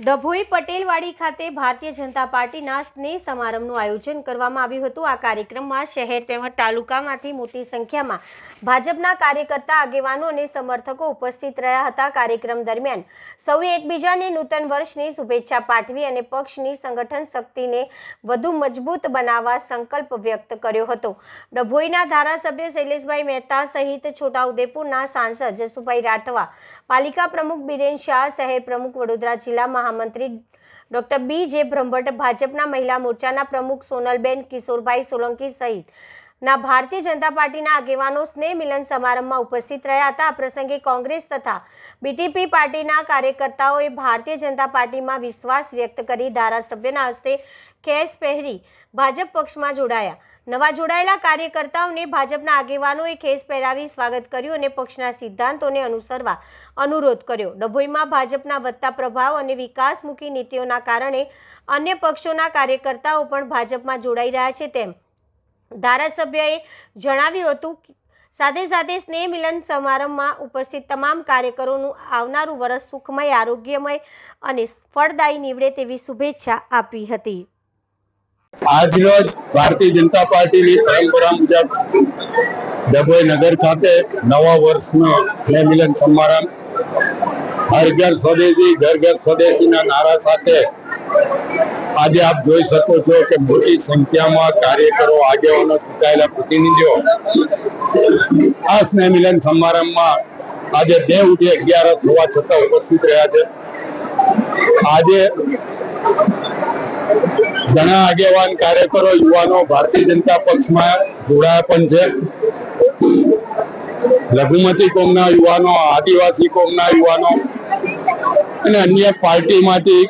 ડભોઈ પટેલવાડી ખાતે ભારતીય જનતા પાર્ટીના સ્નેહ સમારંભનું આયોજન કરવામાં આવ્યું હતું. આ કાર્યક્રમમાં શહેર તેમજ તાલુકામાંથી મોટી સંખ્યામાં ભાજપના કાર્યકર્તા, આગેવાનો અને સમર્થકો ઉપસ્થિત રહ્યા હતા. કાર્યક્રમ દરમિયાન સૌએ એકબીજાને નૂતન વર્ષની શુભેચ્છા પાઠવી અને પક્ષની સંગઠન શક્તિને વધુ મજબૂત બનાવવા સંકલ્પ વ્યક્ત કર્યો હતો. ડભોઈના ધારાસભ્ય શૈલેષભાઈ મહેતા સહિત છોટાઉદેપુરના સાંસદ જસુભાઈ રાઠવા, પાલિકા પ્રમુખ બિરેન શાહ, શહેર પ્રમુખ વડોદરા જિલ્લા મહામંત્રી ડોક્ટર બી જે બ્રહ્મભટ્ટ ભાજપના મહિલા મોરચાના પ્રમુખ સોનલબેન કિશોરભાઈ સોલંકી સહિત ના, ભારતીય જનતા પાર્ટીના આગેવાનો સ્નેહ મિલન સમારંભમાં ઉપસ્થિત રહ્યા હતા. આ પ્રસંગે કોંગ્રેસ તથા બીટીપી પાર્ટીના કાર્યકર્તાઓએ ભારતીય જનતા પાર્ટીમાં વિશ્વાસ વ્યક્ત કરી ધારાસભ્યના હસ્તે કેસ પહેરી ભાજપ પક્ષમાં જોડાયા. નવા જોડાયેલા કાર્યકર્તાઓને ભાજપના આગેવાનોએ ખેસ પહેરાવી સ્વાગત કર્યું અને પક્ષના સિદ્ધાંતોને અનુસરવા અનુરોધ કર્યો. ડભોઈમાં ભાજપના વધતા પ્રભાવ અને વિકાસમુખી નીતિઓના કારણે અન્ય પક્ષોના કાર્યકર્તાઓ પણ ભાજપમાં જોડાઈ રહ્યા છે તેમ ધારાસભ્યએ જણાવ્યું હતું સાથે સાથે સ્નેહ મિલન સમારંભમાં ઉપસ્થિત તમામ કાર્યકરોનું આવનારું વર્ષ સુખમય, આરોગ્યમય અને ફળદાયી નીવડે તેવી શુભેચ્છા આપી હતી. આજરોજ ભારતીય જનતા પાર્ટીની પરંપરા મુજબ ડભોઈ નગર ખાતે નવા વર્ષનો સ્નેહ મિલન સમારંભ, હર ઘર સ્વદેશી, ઘર ઘર સ્વદેશીના નારા સાથે આજે આપ જોઈ શકો છો કે મોટી સંખ્યામાં કાર્યકરો, આગેવાનો, ચૂંટાયેલા પ્રતિનિધિઓ આ સ્નેહમિલન સમારંભમાં આજે દેવ ઉઠી અગિયારસ હોવા છતાં ઉપસ્થિત રહ્યા છે. આજે ઘણા આગેવાન કાર્યકરો, યુવાનો, ભારતીય જનતા પક્ષમાં જોડાયા પણ છે. લઘુમતી કોમના યુવાનો, આદિવાસી કોમના યુવાનો અને અન્ય પાર્ટીમાંથી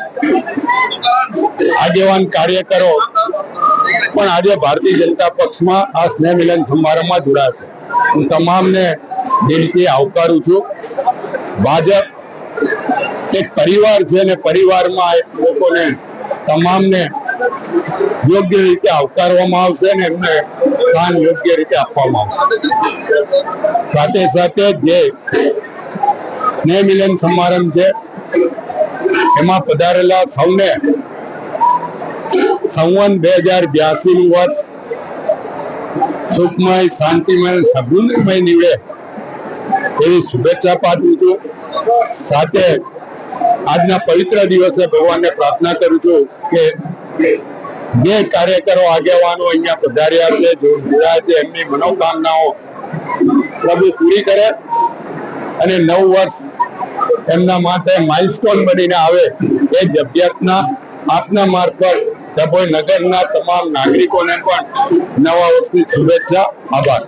આગેવાન કાર્યકરો, પણ આજે ભારતીય જનતા પક્ષમાં આ સ્નેહ મિલન સમારંભમાં જોડાયા છે. હું તમામને દિલથી આવકારું છું. ભાજપ એક પરિવાર છે ને પરિવારમાં લોકોને તમામને યોગ્ય રીતે આવકારવામાં આવશે ને એમને સ્થાન યોગ્ય રીતે આપવામાં આવશે. સાથે સાથે જે સ્નેહ મિલન સમારંભ છે, એમાં પધારેલા સૌને સંવન બે હજાર બ્યાસી નું વર્ષ. સુખમય, શાંતિમય સદુમય નીવડે એવી શુભેચ્છા પાઠવું છું. સાથે આજના પવિત્ર દિવસે ભગવાનને પ્રાર્થના કરું છું કે જે કાર્યકરો આગેવાનો અહીંયા પધાર્યા છે જોડાયા છે, એમની મનોકામનાઓ પ્રભુ પૂરી કરે અને નવ વર્ષ એમના માટે માઇલસ્ટોન બનીને આવે એ જ અભ્યર્થના આપના મારફત ડભોઈ નગરના તમામ નાગરિકોને પણ નવા વર્ષની શુભેચ્છા આભાર.